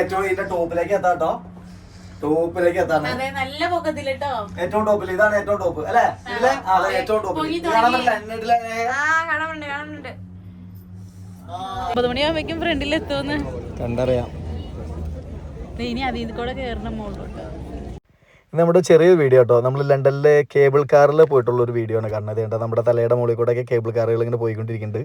ഏറ്റവും ഇതിന്റെ ടോപ്പിലേക്ക് എത്താം ടോപ്പിലേക്ക് എത്താണ് നല്ല പൊക്കത്തിലട്ടോ. ഏറ്റവും ടോപ്പിൽ ഇതാണ് ഏറ്റവും ടോപ്പ് അല്ലേ? ഇല്ലേ? അതെ ഏറ്റവും ടോപ്പിൽ. കാണാൻ പറ്റില്ല ഒമ്പത് മണിയാകുമ്പോഴേക്കും ഫ്രണ്ടിൽ എത്തുമെന്ന്. കണ്ടറിയാം. ഇനി അതിൽ കൂടെ കേറണം മുകളിലോട്ട് ഇത് നമ്മുടെ ചെറിയൊരു വീഡിയോ കേട്ടോ. നമ്മൾ ലണ്ടനിലെ കേബിൾ കാറിൽ പോയിട്ടുള്ള ഒരു വീഡിയോ ആണ് കാണുന്നത്. കേട്ടോ നമ്മുടെ തലയുടെ മുകളിൽ കൂടെ കേബിൾ കാറുകൾ ഇങ്ങനെ പോയിക്കൊണ്ടിരിക്കുന്നുണ്ട്.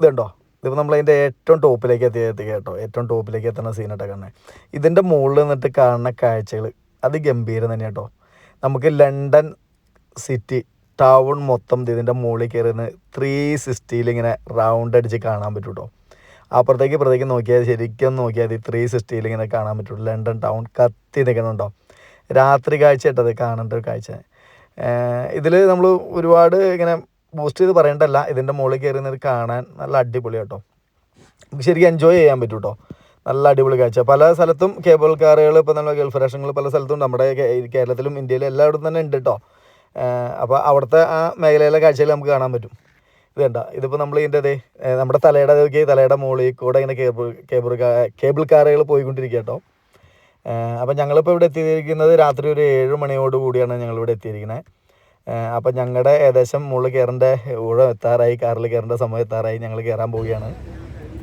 ഇതുണ്ടോ? ഇതിപ്പോൾ നമ്മൾ അതിന്റെ ഏറ്റവും ടോപ്പിലേക്ക് എത്തി എത്തി കേട്ടോ. ഏറ്റവും ടോപ്പിലേക്ക് എത്തുന്ന സീനായിട്ടാണ് കാണുന്നത് ഇതിന്റെ മുകളിൽ നിന്നിട്ട് കാണുന്ന കാഴ്ചകൾ അത് ഗംഭീരം തന്നെ കേട്ടോ നമുക്ക് ലണ്ടൻ സിറ്റി ടൗൺ മൊത്തം ഇത് ഇതിന്റെ മുകളിൽ കയറുന്ന ത്രീ സിക്സ്റ്റിയിൽ ഇങ്ങനെ റൗണ്ട് അടിച്ച് കാണാൻ പറ്റും കേട്ടോ അപ്പുറത്തേക്ക് ഇപ്പുറത്തേക്ക് നോക്കിയാൽ ശരിക്കും നോക്കിയാൽ മതി ത്രീ സിക്സ്റ്റിയിൽ ഇങ്ങനെ കാണാൻ പറ്റുള്ളൂ ലണ്ടൻ ടൗൺ കത്തി നിൽക്കുന്നുണ്ടോ? രാത്രി കാഴ്ച ഇട്ടത് കാണേണ്ട ഒരു കാഴ്ച. ഇതിൽ നമ്മൾ ഒരുപാട് ഇങ്ങനെ ബൂസ്റ്റ് ചെയ്ത് പറയേണ്ടല്ല ഇതിന്റെ മുകളിൽ നിന്ന് കാണാൻ നല്ല അടിപൊളി കേട്ടോ. നമുക്ക് ശരിക്കും എൻജോയ് ചെയ്യാൻ പറ്റും കേട്ടോ. നല്ല അടിപൊളി കാഴ്ച. പല സ്ഥലത്തും കേബിൾ കാറുകൾ ഇപ്പോൾ നമ്മൾ ഗൾഫ് രാഷ്ട്രങ്ങൾ പല സ്ഥലത്തും നമ്മുടെ കേരളത്തിലും ഇന്ത്യയിലും എല്ലായിടത്തും തന്നെ ഉണ്ട് കേട്ടോ. അപ്പോൾ അവിടുത്തെ ആ മേഖലയിലെ കാഴ്ചയിൽ നമുക്ക് കാണാൻ പറ്റും. ഇത് കണ്ട? ഇതിപ്പോൾ നമ്മൾ ഇതിന്റെ അതെ നമ്മുടെ തലയുടെ നോക്കി തലയുടെ മുകളിൽ കൂടെ ഇങ്ങനെ കേബിൾ കേബിൾ കേബിൾ കാറുകൾ പോയിക്കൊണ്ടിരിക്കുക കേട്ടോ. അപ്പം ഞങ്ങളിപ്പോൾ ഇവിടെ എത്തിയിരിക്കുന്നത് രാത്രി ഒരു ഏഴ് മണിയോട് കൂടിയാണ് ഞങ്ങളിവിടെ എത്തിയിരിക്കുന്നത്. അപ്പം ഞങ്ങളുടെ ഏകദേശം മുകളിൽ കയറേണ്ട ഊഴം എത്താറായി കാറിൽ കയറേണ്ട സമയം എത്താറായി ഞങ്ങൾ കയറാൻ പോവുകയാണ്.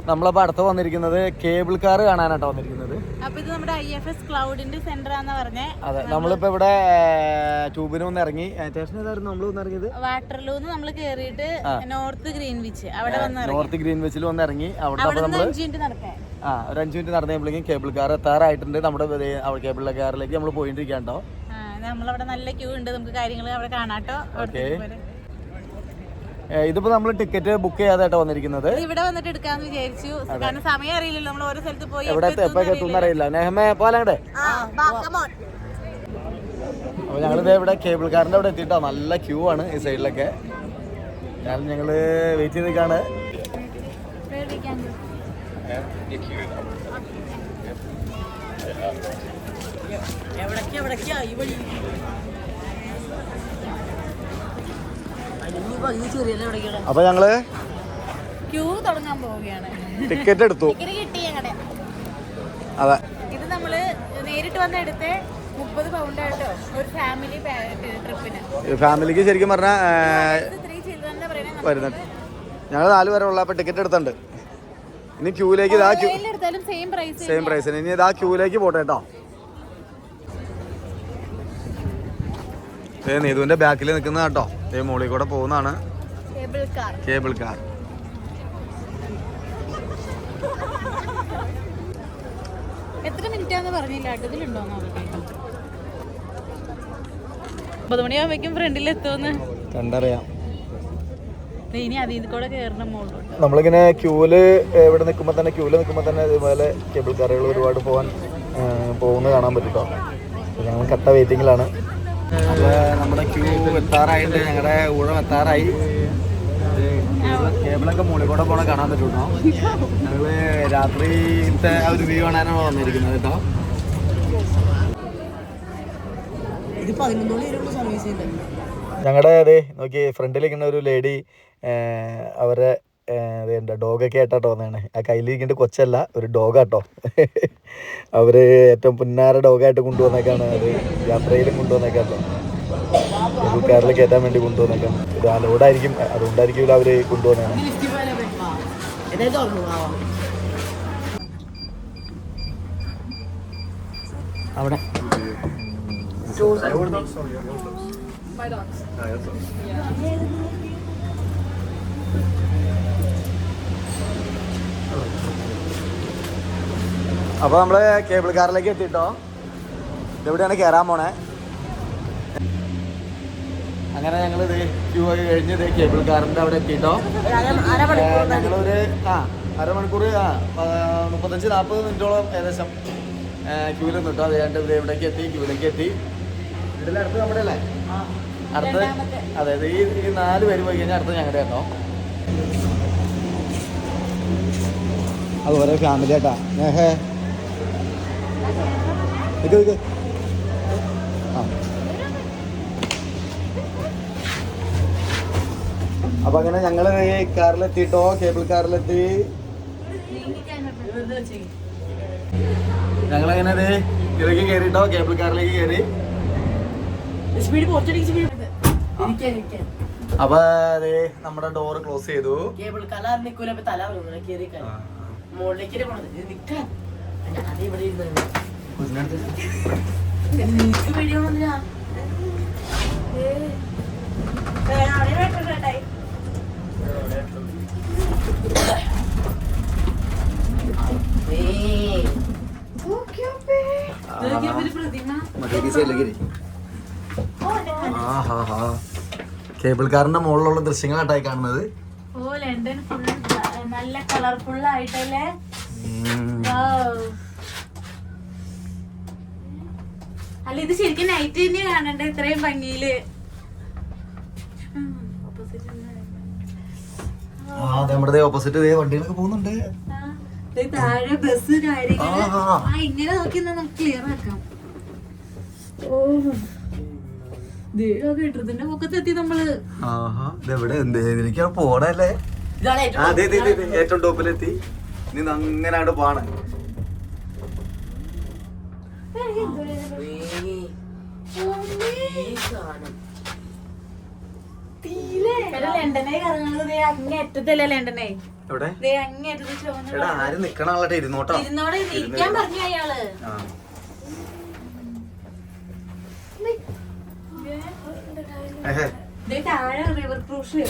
നമ്മളപ്പോൾ അടുത്ത് വന്നിരിക്കുന്നത് കേബിൾ കാർ കാണാനാട്ടോ വന്നിരിക്കുന്നത്. അപ്പൊ ഇത് നമ്മുടെ ഐ എഫ് എസ് ക്ലൗഡിന്റെ സെന്റർ ആന്ന് പറഞ്ഞേ. അതെ നമ്മളിപ്പോ ഇവിടെ ട്യൂബിന് ഒന്ന് ഇറങ്ങി. സ്റ്റേഷൻ ഏതായിരുന്നു നമ്മൾ ഒന്ന് ഇറങ്ങിയത്? വാട്ടർലൂന്ന് നമ്മൾ കേറിയിട്ട് നോർത്ത് ഗ്രീൻവിച്ച് അവിടെ വന്ന് ഇറങ്ങി. നോർത്ത് ഗ്രീൻ ബീച്ചിൽ വന്ന് ഇറങ്ങി. അവിടെ നമ്മൾ അഞ്ച് മിനിറ്റ് നടക്കാൻ ആ ഒരു അഞ്ച് മിനിറ്റ് നടന്നപ്പോഴേക്കും കേബിൾ കാർ എത്താറായിട്ടുണ്ട്. നമ്മുടെ കേബിൾ കാറിലേക്ക് നമ്മൾ പോയിട്ടിരിക്കാണ്ടോ നമ്മളവിടെ നല്ല ക്യൂ ഉണ്ട്. നമുക്ക് കാര്യങ്ങൾ അവിടെ കാണാട്ടോ. ഇതിപ്പോ പോലെ. നമ്മൾ ടിക്കറ്റ് ബുക്ക് ചെയ്യാതായിട്ട് വന്നിരിക്കുന്നത്. ഇവിടെ വന്നിട്ട് എടുക്കാന്ന് വിചാരിച്ചു. കാരണം സമയം അറിയില്ലല്ലോ. നമ്മൾ ഓരോ സ്ഥലത്ത് പോയി എവിടെ എപ്പോൾ എത്തുമെന്ന് അറിയില്ല. നെഹമേ on. അപ്പോൾ ഞങ്ങളിത് ഇവിടെ കേബിൾ കാറിന്റെ അവിടെ എത്തിയിട്ടോ നല്ല ക്യൂ ആണ് ഈ സൈഡിലൊക്കെ ഞാൻ ഞങ്ങൾ വെയിറ്റ് ചെയ്ത് നിൽക്കാണ്. എവിടേക്കാ, എവിടേക്കാ? ഈ വഴി. അപ്പോൾ ഞങ്ങൾ ക്യൂ തുടങ്ങാൻ പോവുകയാണ്. ടിക്കറ്റ് എടുത്തു. കിട്ടി ഞങ്ങളുടെ അതെ. ഇത് നമ്മൾ നേരിട്ട് വന്ന എടുത്ത് മുപ്പത് പൗണ്ട് ആയിട്ടോ ഒരു ഫാമിലി ട്രിപ്പിന് ഫാമിലിക്ക് ശരിക്കും പറഞ്ഞാൽ വരുന്നുണ്ട് ഞങ്ങൾ നാല് പേരെ ഉള്ള ടിക്കറ്റ് എടുത്തുണ്ട്. ഇനി ക്യൂലേക്ക് ഇതാ ക്യൂ എടുത്താലും സെയിം പ്രൈസ് സെയിം പ്രൈസിന് ഇനി ഇതാ ക്യൂലേക്ക് പോട്ടെ കേട്ടോ. ഏ നീതുവിന്റെ ബാക്കിൽ നിൽക്കുന്ന കേട്ടോ. ഏ മോളിൽ കൂടെ പോകുന്നതാണ് കേബിൾ കാർ എത്ര മിനിറ്റാന്ന് പറഞ്ഞില്ല. ഇതിലുണ്ടോ ഒമ്പത് മണിയാകുമ്പോഴേക്കും ഫ്രണ്ടിൽ എത്തുമെന്ന്. കണ്ടറിയാം. നമ്മളിങ്ങനെ ക്യൂൽ എവിടെ നിൽക്കുമ്പോൾ തന്നെ ക്യൂൽ നിൽക്കുമ്പോൾ തന്നെ ഇതുപോലെ കേബിൾ കാറുകൾ ഒരുപാട് പോകാൻ പോകുന്നത് കാണാൻ പറ്റും കേട്ടോ ഞങ്ങൾ കട്ട വെയിറ്റിങ്ങിലാണ് നമ്മുടെ ക്യൂ എത്താറായിട്ട് ഞങ്ങളുടെ ഊഴം എത്താറായി. കേബിളൊക്കെ മുകളിൽ കൂടെ പോണ കാണാൻ പറ്റും കേട്ടോ ഞങ്ങൾ രാത്രിത്തെ ആ ഒരു വ്യൂ കാണാനാണ് വന്നിരിക്കുന്നത് കേട്ടോ. ഞങ്ങളുടെ അതെ നോക്കി ഫ്രണ്ടിലിരിക്കുന്ന ഒരു ലേഡി അവരെ എന്താ ഡോഗൊക്കെ ആയിട്ടോ എന്നാണ് ആ കയ്യിലിരിക്കേണ്ട കൊച്ചല്ല ഒരു ഡോഗാട്ടോ അവർ ഏറ്റവും പുന്നാര ഡോഗായിട്ട് കൊണ്ടുവന്നേക്കാണ്. അത് യാത്രയിലും കൊണ്ടുവന്നേക്കാട്ടോ. കാറിൽ കയറ്റാൻ വേണ്ടി കൊണ്ടുവന്നേക്കാം ഇത് അലോഡായിരിക്കും അതുകൊണ്ടായിരിക്കും അവർ കൊണ്ടുവന്നതാണ് അവിടെ. അപ്പോൾ നമ്മൾ കേബിൾ കാറിലേക്ക് എത്തിട്ടോ. ഇതെവിടെയാണ് കയറാൻ പോണേ? അങ്ങനെ ഞങ്ങൾ ഇത് ക്യൂ ഒക്കെ കഴിഞ്ഞ് ഇത് കേബിൾ കാറിന്റെ അവിടെ എത്തിട്ടോ. ഞങ്ങളൊരു ആ അരമണിക്കൂർ ആ മുപ്പത്തഞ്ച് നാൽപ്പത് മിനിറ്റോളം ഏകദേശം ക്യൂവിൽ നിന്നിട്ടോ. അത് കഴിഞ്ഞിട്ട് ഇവിടെ ഇവിടേക്ക് എത്തി ക്യൂവിലേക്ക് എത്തി. ഇതിൽ അടുത്ത് നമ്മുടെ അല്ലേ? അടുത്ത് അതായത് ഈ ഈ നാല് പേര് പോയി കഴിഞ്ഞാൽ അടുത്ത് ഞങ്ങളുടെ കേട്ടോ അത് ഓരോ ഫാമിലി ആട്ടാ. ഏഹേ നിക്ക് നിക്ക്. ആ. അപ്പൊ അങ്ങനെ ഞങ്ങൾ ഈ കാറിലെത്തിട്ടോ കേബിൾ കാറിലെത്തി? ഞങ്ങളങ്ങനെ ദേ ഇതിലേക്ക് കയറിട്ടോ കേബിൾ കാറിലേക്ക് കയറി അപ്പൊ അതെ നമ്മുടെ ഡോർ ക്ലോസ് ചെയ്തു. കേബിൾ കാർ നിക്കൂല അപ്പൊ തല മുകളിലേക്ക് പോണത്. ഇത് നിക്കാൻ കേബിൾ കാറിന്റെ മുകളിലുള്ള ദൃശ്യങ്ങളായിട്ടായി കാണുന്നത്. ഓ ലണ്ടൻ ഫുൾ നല്ല കളർഫുൾ ആയിട്ടല്ലേ? അല്ല ഇത് ശരിക്കും നൈറ്റ് തന്നെ കാണണ്ട? ഇത്രയും ഭംഗിയിൽ. നമ്മുടെ ഓപ്പോസിറ്റ് വണ്ടികളൊക്കെ പോകുന്നുണ്ട്. താഴെ ബസ് കാര്യങ്ങൾ. ആ, ഇങ്ങനെ നോക്കി നമുക്ക് ക്ലിയർ ആക്കാം. ഓ കെട്ടിടത്തിന്റെ നമ്മൾ. ഇതെവിടെ? എന്ത് എനിക്ക് പോണല്ലേ? ഏറ്റവും ടോപ്പിലെത്തി. ഇനി അങ്ങനെ അങ്ങോട്ട് പോണ് ഏയ്. ഈ സാധനം. എടാ, ലണ്ടനെ കറങ്ങുന്നത് ദേ അങ്ങേ അറ്റത്തല്ലേ ലണ്ടനെ. എവിടെ? ദേ അങ്ങേ അറ്റത്ത് ചുവന്ന ആരും നിക്കണ ആളട്ടെ ഇരുന്നോട്ടോ. ഇരുന്നോടെ ഇരിക്കാൻ പറഞ്ഞു അയാൾ. താഴെ റിവർ ക്രൂസ്?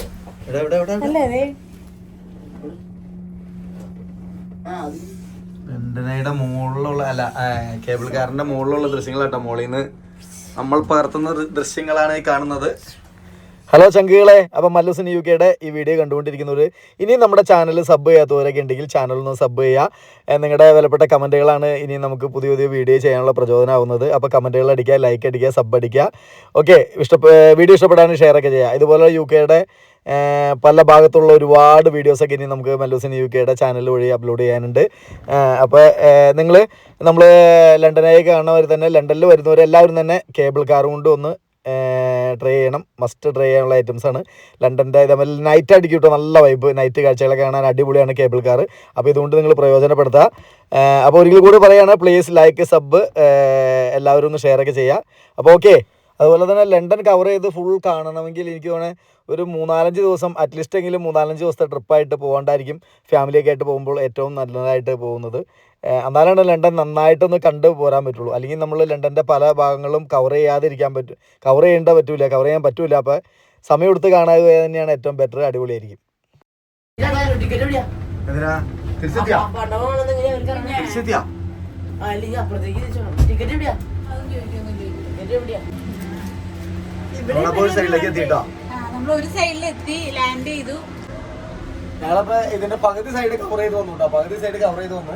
അല്ലേ അത് മുകളിലുള്ള അല്ല കേബിൾ കാറിന്റെ മുകളിലുള്ള ദൃശ്യങ്ങളാട്ടോ മോളിൽ നിന്ന് നമ്മൾ പകർത്തുന്ന ദൃശ്യങ്ങളാണ് ഈ കാണുന്നത്. ഹലോ ചങ്കുകളെ അപ്പം മല്ലൂസിൻ യു കെയുടെ ഈ വീഡിയോ കണ്ടുകൊണ്ടിരിക്കുന്നവർ ഇനി നമ്മുടെ ചാനൽ സബ് ചെയ്യാത്തവരൊക്കെ ഉണ്ടെങ്കിൽ ചാനൽ ഒന്ന് സബ് ചെയ്യുക. നിങ്ങളുടെ വിലപ്പെട്ട കമന്റുകളാണ് ഇനി നമുക്ക് പുതിയ പുതിയ വീഡിയോ ചെയ്യാനുള്ള പ്രചോദനമാവുന്നത് അപ്പോൾ കമന്റുകൾ അടിക്കുക ലൈക്ക് അടിക്കുക സബ് അടിക്കുക. ഓക്കെ ഇഷ്ടപ്പെ വീഡിയോ ഇഷ്ടപ്പെടാനും ഷെയർ ഒക്കെ ചെയ്യുക. ഇതുപോലെ യു കെയുടെ പല ഭാഗത്തുള്ള ഒരുപാട് വീഡിയോസൊക്കെ ഇനി നമുക്ക് മല്ലൂസിൻ യു കെയുടെ ചാനൽ വഴി അപ്ലോഡ് ചെയ്യാനുണ്ട്. അപ്പോൾ നിങ്ങൾ നമ്മൾ ലണ്ടനായി കാണുന്നവർ തന്നെ ലണ്ടനിൽ വരുന്നവർ എല്ലാവരും തന്നെ കേബിൾ കാർ കൊണ്ട് ഒന്ന് ട്രൈ ചെയ്യണം. മസ്റ്റ് ട്രൈ ചെയ്യാനുള്ള ഐറ്റംസ് ആണ്. ലണ്ടന്റെ ഇതേപോലെ നൈറ്റ് അടിക്കും കേട്ടോ നല്ല വൈബ് നൈറ്റ് കാഴ്ചകളൊക്കെ കാണാൻ അടിപൊളിയാണ് കേബിൾ കാർ അപ്പോൾ ഇതുകൊണ്ട് നിങ്ങൾ പ്രയോജനപ്പെടുത്തുക അപ്പോൾ ഒരിക്കൽ കൂടി പറയുകയാണ് പ്ലീസ് ലൈക്ക് സബ് എല്ലാവരും ഒന്ന് ഷെയർ ഒക്കെ ചെയ്യുക അപ്പോൾ ഓക്കെ അതുപോലെ തന്നെ ലണ്ടൻ കവർ ചെയ്ത് ഫുൾ കാണണമെങ്കിൽ എനിക്ക് തോന്നുന്നത് ഒരു മൂന്നാലഞ്ച് ദിവസം അറ്റ്ലീസ്റ്റ് എങ്കിലും മൂന്നാലഞ്ച് ദിവസത്തെ ട്രിപ്പായിട്ട് പോകേണ്ടായിരിക്കും. ഫാമിലിയൊക്കെ ആയിട്ട് പോകുമ്പോൾ ഏറ്റവും നല്ലതായിട്ട് പോകുന്നത്. എന്നാലാണ് ലണ്ടൻ നന്നായിട്ടൊന്ന് കണ്ടു പോരാൻ പറ്റുള്ളൂ. അല്ലെങ്കിൽ നമ്മൾ ലണ്ടന്റെ പല ഭാഗങ്ങളും കവർ ചെയ്യാതിരിക്കാൻ പറ്റും കവർ ചെയ്യേണ്ട പറ്റില്ല കവർ ചെയ്യാൻ പറ്റില്ല അപ്പോൾ സമയം എടുത്ത് കാണാതെ തന്നെയാണ് ഏറ്റവും ബെറ്റർ അടിപൊളിയായിരിക്കും. എവിടെയാ? ടിക്കറ്റ് എവിടെയാ? സൈഡിലേക്ക് എത്തിയിട്ടോ നമ്മൾ ഒരു സൈഡിൽ എത്തി ലാൻഡ് ചെയ്തു. ഞങ്ങളപ്പോ ഇതിന്റെ പകുതി സൈഡ് കവർ ചെയ്ത് വന്നു കേട്ടോ പകുതി സൈഡ് കവർ ചെയ്ത് വന്നു.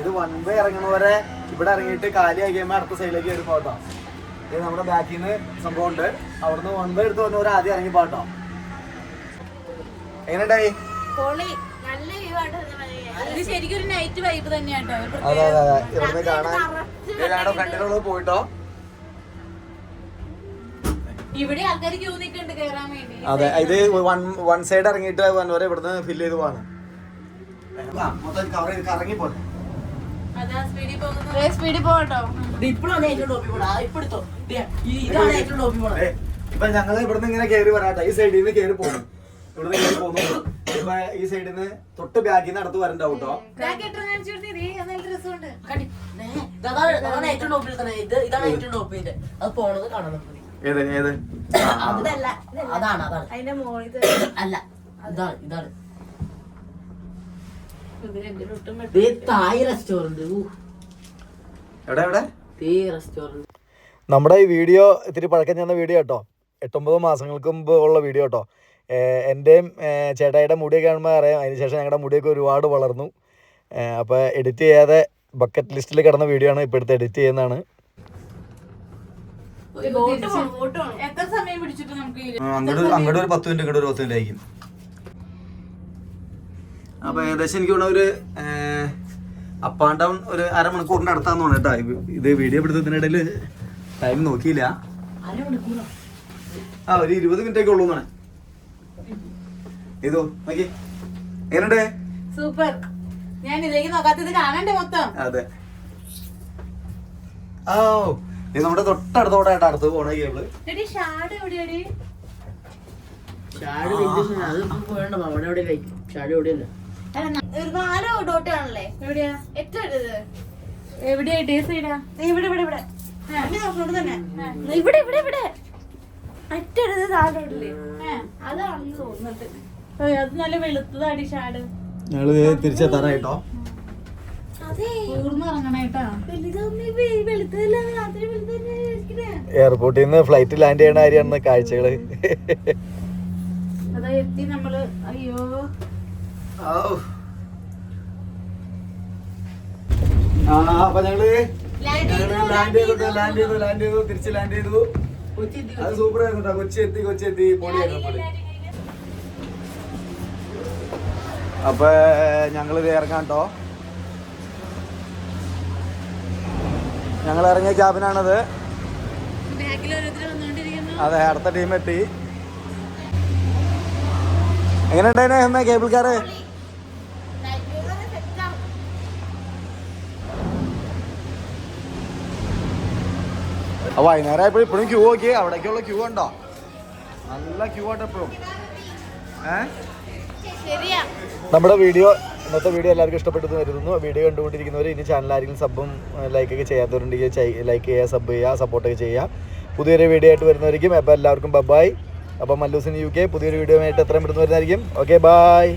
ഇത് വൺ വേ ഇറങ്ങുന്നവരെ ഇവിടെ ഇറങ്ങിയിട്ട് കാലിയാക്കി കഴിയുമ്പോൾ അടുത്ത സൈഡിലേക്ക് വരും പോട്ടോ ഇത് നമ്മുടെ ബാക്കിൽ നിന്ന് സംഭവം ഉണ്ട്. അവിടുന്ന് വൺ വേ എടുത്ത് വന്നവർ ആദ്യം ഇറങ്ങി പോട്ടോ എങ്ങനെയുണ്ടായി ശരിക്കും ഒരു നൈറ്റ് വൈബ് തന്നെയാട്ടോ. ഇവിടുന്ന് കാണാൻ ഫ്രണ്ടിലുള്ളത് പോയിട്ടോ? ഇവിടെ ആൾക്കാർ ക്യൂ നിൽക്കുന്നുണ്ട് കയറാൻ വേണ്ടി. അതെ ഇത് വൺ വൺ സൈഡ് ഇറങ്ങിയിട്ട് വന്നവരെ വരെ ഇവിടുന്ന് ഫില്ല് ചെയ്ത് പോവാണ്. സ്പീഡിൽ പോകട്ടോ. ഇപ്പോഴാണ് ഏറ്റവും ഞങ്ങൾ ഇതാണ് ഏറ്റവും ഇപ്പൊ ഞങ്ങൾ ഇവിടുന്ന് ഇങ്ങനെ കയറി വരാട്ടോ. ഈ സൈഡിൽ നിന്ന് കയറി പോകും ഇവിടുന്ന് കയറി പോകുന്നു ഇപ്പൊ ഈ സൈഡിൽ നിന്ന് തൊട്ട് ബാഗിൽ നിന്ന് അടുത്ത് വരണ്ട കേട്ടോ ഏറ്റവും ടോപ്പിൽ തന്നെ. ഇത് ഇതാണ് ഏറ്റവും ടോപ്പിന്റെ അത് പോണത് കാണാൻ നമുക്ക്. ഏത് ഏത്? അതല്ല അതാണ് അതാണ്. അതിന്റെ മോളിൽ അല്ല ഇതാണ് ഇതാണ്. തായ് റെസ്റ്റോറന്റ് എവിടെ എവിടെ? തേ റെസ്റ്റോറന്റ് നമ്മുടെ ഈ വീഡിയോ ഇത്തിരി പഴക്കം ചെന്ന വീഡിയോ കേട്ടോ. എട്ടൊമ്പത് മാസങ്ങൾക്ക് മുമ്പ് ഉള്ള വീഡിയോ കേട്ടോ. എന്റെയും ചേട്ടായിയുടെ മുടിയൊക്കെ കാണുമ്പോൾ അറിയാം. അതിന് ശേഷം ഞങ്ങളുടെ മുടിയൊക്കെ ഒരുപാട് വളർന്നു. അപ്പോൾ എഡിറ്റ് ചെയ്യാതെ ബക്കറ്റ് ലിസ്റ്റിൽ കിടന്ന വീഡിയോ ആണ് ഇപ്പോൾ എടുത്ത് എഡിറ്റ് ചെയ്യുന്നതാണ്. എത്ര സമയം പിടിച്ചിട്ട് നമുക്ക് അങ്ങോട്ട് അങ്ങോട്ട് ഒരു പത്ത് മിനിറ്റ് ഇങ്ങോട്ട് ഒരു പത്ത് മിനിറ്റ് ആയിരിക്കും. അപ്പോൾ ഏകദേശം എനിക്ക് തോന്നുന്ന ഒരു അപ്പ് ആൻഡ് ഡൗൺ ഒരു അരമണിക്കൂറിന്റെ അടുത്താന്ന് തോന്നുന്നു കേട്ടോ. ഇത് ഇത് വീഡിയോ എടുത്തതിനിടയിൽ ടൈം നോക്കിയില്ല. ആ ഒരു ഇരുപത് മിനിറ്റ് ഒക്കെ ഉള്ളൂ എന്നാണ് ഇതോ നോക്കി. എങ്ങനെയുണ്ട്? സൂപ്പർ. ഞാൻ ഇതിലേക്ക് നോക്കാത്തത് കാണണ്ടേ മൊത്തം? അതെ. ആ ഇത് നമ്മുടെ തൊട്ടടുത്തോടായിട്ട് അടുത്ത് പോണ കേബിൾ. ഷാഡ് എവിടെയാടി? ഷാഡ് വലിയ അത് പോയണ്ട അവിടെ എവിടെ കഴിക്കും ഷാഡ് എവിടെയല്ല? അല്ല ന- ഒരു നാല് ഡോട്ട് ആണല്ലേ എവിടെയാ? ഏറ്റവും ഇത് എവിടെയായിട്ട് ഈ സൈഡാ ഇവിടെ ഇവിടെ ഇവിടെ. അമ്മി നോക്കണോണ്ട് തന്നെ. ഇവിടെ ഇവിടെ ഇവിടെ. അറ്റടുത്ത് താഴോട്ടില്ലേ അതാണെന്ന് തോന്നുന്നത്. അത് നല്ല വെളുത്തതാണ് ഷാഡ്. ഞങ്ങൾ തിരിച്ചെത്താനായിട്ടോ എയർപോർട്ടിൽ നിന്ന് ഫ്ലൈറ്റ് ലാൻഡ് ചെയ്യണ കാര്യമാണ് കാഴ്ചകൾ. അതാ എത്തി നമ്മൾ. അയ്യോ. ആ അപ്പൊ ഞങ്ങൾ ലാൻഡ് ചെയ്തു ലാൻഡ് ചെയ്തു ലാൻഡ് ചെയ്തു തിരിച്ച് ലാൻഡ് ചെയ്തു. അത് സൂപ്പർ ആയിരുന്നു കേട്ടോ കൊച്ചി എത്തി കൊച്ചി എത്തി. പൊളിയായിരുന്നു പൊളി. അപ്പൊ ഞങ്ങൾ ഇത് ഇറങ്ങാം കേട്ടോ ഞങ്ങൾ ഇറങ്ങിയ ക്യാബിനാണത് അതെ അടുത്ത ടീം എത്തി. എങ്ങനെ എന്നാ കേബിൾ കാറ് അപ്പൊ വൈകുന്നേരം ആയപ്പോൾ ഇപ്പോഴും ക്യൂ നോക്കി അവിടേക്കുള്ള ക്യൂ ഉണ്ടോ നല്ല ക്യൂ ആട്ടോ എപ്പോഴും ശരിയാ. നമ്മുടെ വീഡിയോ ഇന്നത്തെ വീഡിയോ എല്ലാവർക്കും ഇഷ്ടപ്പെട്ടെന്ന് കരുതുന്നു. വീഡിയോ കണ്ടുകൊണ്ടിരിക്കുന്നവർ ഇനി ചാനൽ ആരെങ്കിലും സബും ലൈക്കൊക്കെ ചെയ്യാത്തവരുണ്ടെങ്കിൽ ലൈക്ക് ചെയ്യുക സബ് ചെയ്യുക സപ്പോർട്ടൊക്കെ ചെയ്യുക. പുതിയൊരു വീഡിയോ ആയിട്ട് വരുന്നവർക്കും അപ്പോൾ എല്ലാവർക്കും ബബായ് അപ്പോൾ മല്ലൂസിൻ യു കെ പുതിയൊരു വീഡിയോ ആയിട്ട് എത്രയും പെട്ടെന്ന് വരുന്നതായിരിക്കും. Okay bye